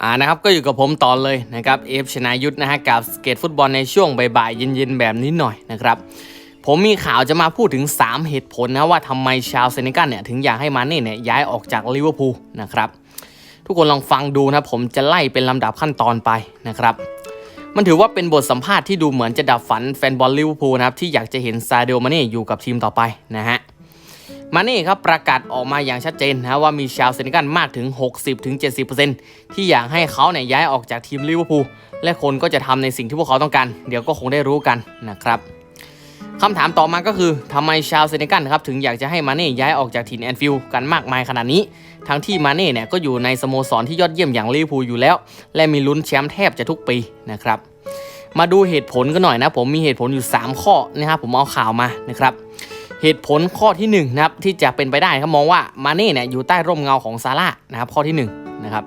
อ่านะครับก็อยู่กับผมต่อเลยนะครับเอฟชนายุทธนะฮะกับสเกตฟุตบอลในช่วงบ่ายๆเย็นๆแบบนี้หน่อยนะครับผมมีข่าวจะมาพูดถึง 3 เหตุผลนะว่าทำไมชาวเซเนกัลเนี่ยถึงอยากให้มาเน่เนี่ยย้ายออกจากลิเวอร์พูลนะครับทุกคนลองฟังดูนะผมจะไล่เป็นลำดับขั้นตอนไปนะครับมันถือว่าเป็นบทสัมภาษณ์ที่ดูเหมือนจะดับฝันแฟนบอลลิเวอร์พูลนะครับที่อยากจะเห็นซาเดโอมาเน่อยู่กับทีมต่อไปนะฮะ มาเน่ครับประกาศออกมาอย่างชัดเจนนะว่ามีชาวเซนกัลมากถึง 60-70%ที่อยากให้เขาเนี่ยย้ายออกจากทีมลิเวอร์พูลและคนก็จะทำในสิ่งที่พวกเขาต้องการ เดี๋ยวก็คงได้รู้กันนะครับคำถามต่อมาก็คือทำไมชาวเซนกัลครับถึงอยากจะให้มาเน่ย้ายออกจากทีมแอนฟิลด์กันมากมายขนาดนี้ ทั้งที่มาเน่เนี่ยก็อยู่ในสโมสรที่ยอดเยี่ยมอย่างลิเวอร์พูลอยู่แล้ว และมีลุ้นแชมป์แทบจะทุกปีนะครับมาดูเหตุผลกันหน่อยนะ ผมมีเหตุผลอยู่ 3 ข้อนะครับผมเอาข่าวมานะครับ เหตุผลข้อที่1นงนะครับที่จะเป็นไปได้ครับมองว่ามาเน่เนี่ยอยู่ใต้ร่มเงาของซาร่านะครับข้อที่1นงนะครับ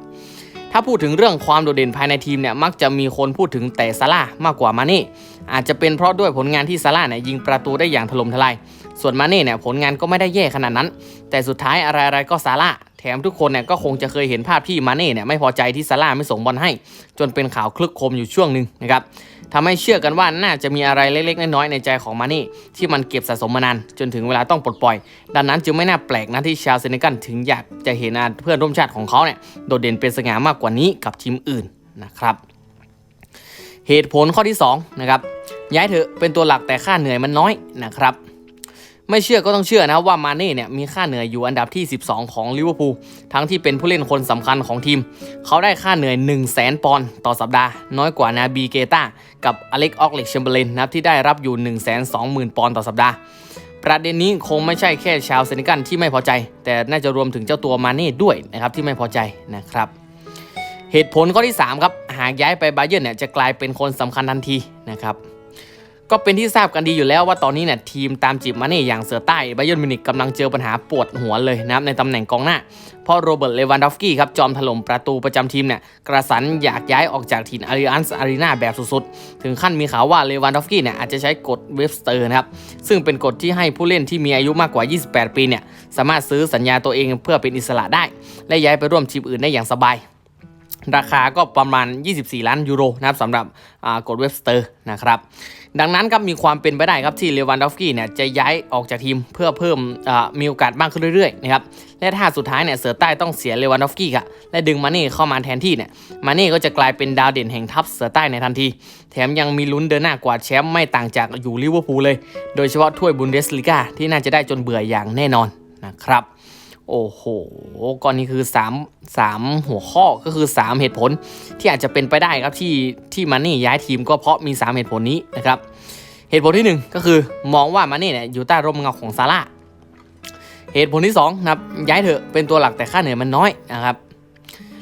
ถ้าพูดถึงเรื่องความโดดเด่นภายในทีมเนี่ยมักจะมีคนพูดถึงแต่ซาร่ามากกว่ามาเน่อาจจะเป็นเพราะด้วยผลงานที่ซาร่าเนี่ยยิงประตูได้อย่างถล่มทลายส่วนมาเน่เนี่ยผลงานก็ไม่ได้แย่ขนาดนั้น แต่สุดท้ายอะไรๆก็ซาร่าแถมทุกคนเนี่ยก็คงจะเคยเห็นภาพที่มาเน่เนี่ยไม่พอใจที่ซาร่าไม่ส่งบอลให้ จนเป็นข่าวคลึกโครมอยู่ช่วงหนึ่งนะครับ ทำให้เชื่อกันว่าน่าจะมีอะไรเล็กๆ น้อยๆในใจของมานี่ที่มันเก็บสะสมมานานจนถึงเวลาต้องปลดปล่อย ดังนั้นจึงไม่น่าแปลกนะที่ชาวเซเนกันถึงอยากจะเห็นเพื่อนร่วมชาติของเขาเนี่ยโดดเด่นเป็นสง่ามากกว่านี้กับทีมอื่นนะครับเหตุผลข้อที่2นะครับย้ายเถอะเป็นตัวหลักแต่ค่าเหนื่อยมันน้อยนะครับ ไม่เชื่อก็ต้องเชื่อนะว่ามาเน่เนี่ยมีค่าเหนื่อยอยู่อันดับที่ 12 ของลิเวอร์พูลทั้งที่เป็นผู้เล่นคนสำคัญของทีม เขาได้ค่าเหนื่อย 1 0 0 0 0แปอนด์ต่อสัปดาห์ น้อยกว่านาบีเกตากับอเล็กออกเล็กเชมเบรเลนนะครับที่ได้รับอยู่ 1 2 0 0 0 0 ปอนด์ต่อสัปดาห์ ประเด็นนี้คงไม่ใช่แค่ชาวเซนิกันที่ไม่พอใจ แต่น่าจะรวมถึงเจ้าตัวมาเน่ด้วยนะครับที่ไม่พอใจนะครับเหตุผลข้อที่3ครับหากย้ายไปบาเยิร์นเนี่ยจะกลายเป็นคนสำคัญทันทีนะครับ ก็เป็นที่ทราบกันดีอยู่แล้วว่าตอนนี้เนี่ยทีมตามจีบมาเน่อย่างเสือใต้บาเยิร์นมิวนิกกำลังเจอปัญหาปวดหัวเลยนะครับในตำแหน่งกองหน้า เพราะโรเบิร์ตเลวันดอฟสกี้ครับจอมถล่มประตูประจำทีมเนี่ยกระสันอยากย้ายออกจากทีมอาริอันส์อารีนาแบบสุดๆ ถึงขั้นมีข่าวว่าเลวันดอฟสกี้เนี่ยอาจจะใช้กฎเวฟสเตอร์นะครับซึ่งเป็นกฎที่ให้ผู้เล่นที่มีอายุมากกว่า 28 ปีเนี่ยสามารถซื้อสัญญาตัวเองเพื่อเป็นอิสระได้ และย้ายไปร่วมทีมอื่นได้อย่างสบาย ราคาก็ประมาณ 24 ล้านยูโรนะครับสำหรับกฎเว็บสเตอร์นะครับ ดังนั้นครับมีความเป็นไปได้ครับที่เลวันดอฟกี้เนี่ยจะย้ายออกจากทีมเพื่อเพิ่มมีโอกาสมากขึ้นเรื่อยๆนะครับและถ้าสุดท้ายเนี่ยเสือใต้ต้องเสียเลวันดอฟกี้ค่ะและดึงมาเน่เข้ามาแทนที่เนี่ยมาเน่ก็จะกลายเป็นดาวเด่นแห่งทัพเสือใต้ในทันที แถมยังมีลุ้นเดินหน้ากวาดแชมป์ไม่ต่างจากอยู่ลิเวอร์พูลเลย โดยเฉพาะถ้วยบุนเดสลีกาที่น่าจะได้จนเบื่ออย่างแน่นอนนะครับ โอ้โหก่อนนี้คือ3 3หัวข้อก็คือ 3 เหตุผลที่อาจจะเป็นไปได้ครับที่ที่มานี่ย้ายทีมก็เพราะมี 3 เหตุผลนี้นะครับ เหตุผลที่ 1 ก็คือมองว่ามานี่เนี่ยอยู่ใต้ร่มเงาของซาร่าเหตุผลที่2นะครับย้ายเถอะเป็นตัวหลักแต่ค่าเหนื่อยมันน้อยนะครับ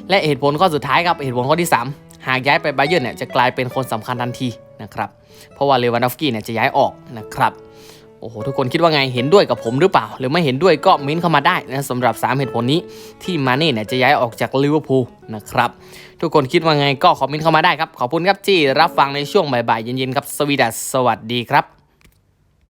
และเหตุผลข้อสุดท้ายครับเหตุผลข้อที่ 3 หากย้ายไปไบเยิร์เนี่ยจะกลายเป็นคนสำคัญทันทีนะครับเพราะว่าเลวันดอฟสกี้เนี่ยจะย้ายออกนะครับ โอ้โหทุกคนคิดว่าไงเห็นด้วยกับผมหรือเปล่า หรือไม่เห็นด้วยก็มิ้นเข้ามาได้นะสำหรับ 3 เหตุผลนี้ที่มาเน่เนี่ยจะย้ายออกจากลิเวอร์พูลนะครับทุกคนคิดว่าไงก็คอมเมนต์เข้ามาได้ครับ ขอบคุณครับที่รับฟังในช่วงบ่ายๆเย็นๆครับสวีดัสสวัสดีครับ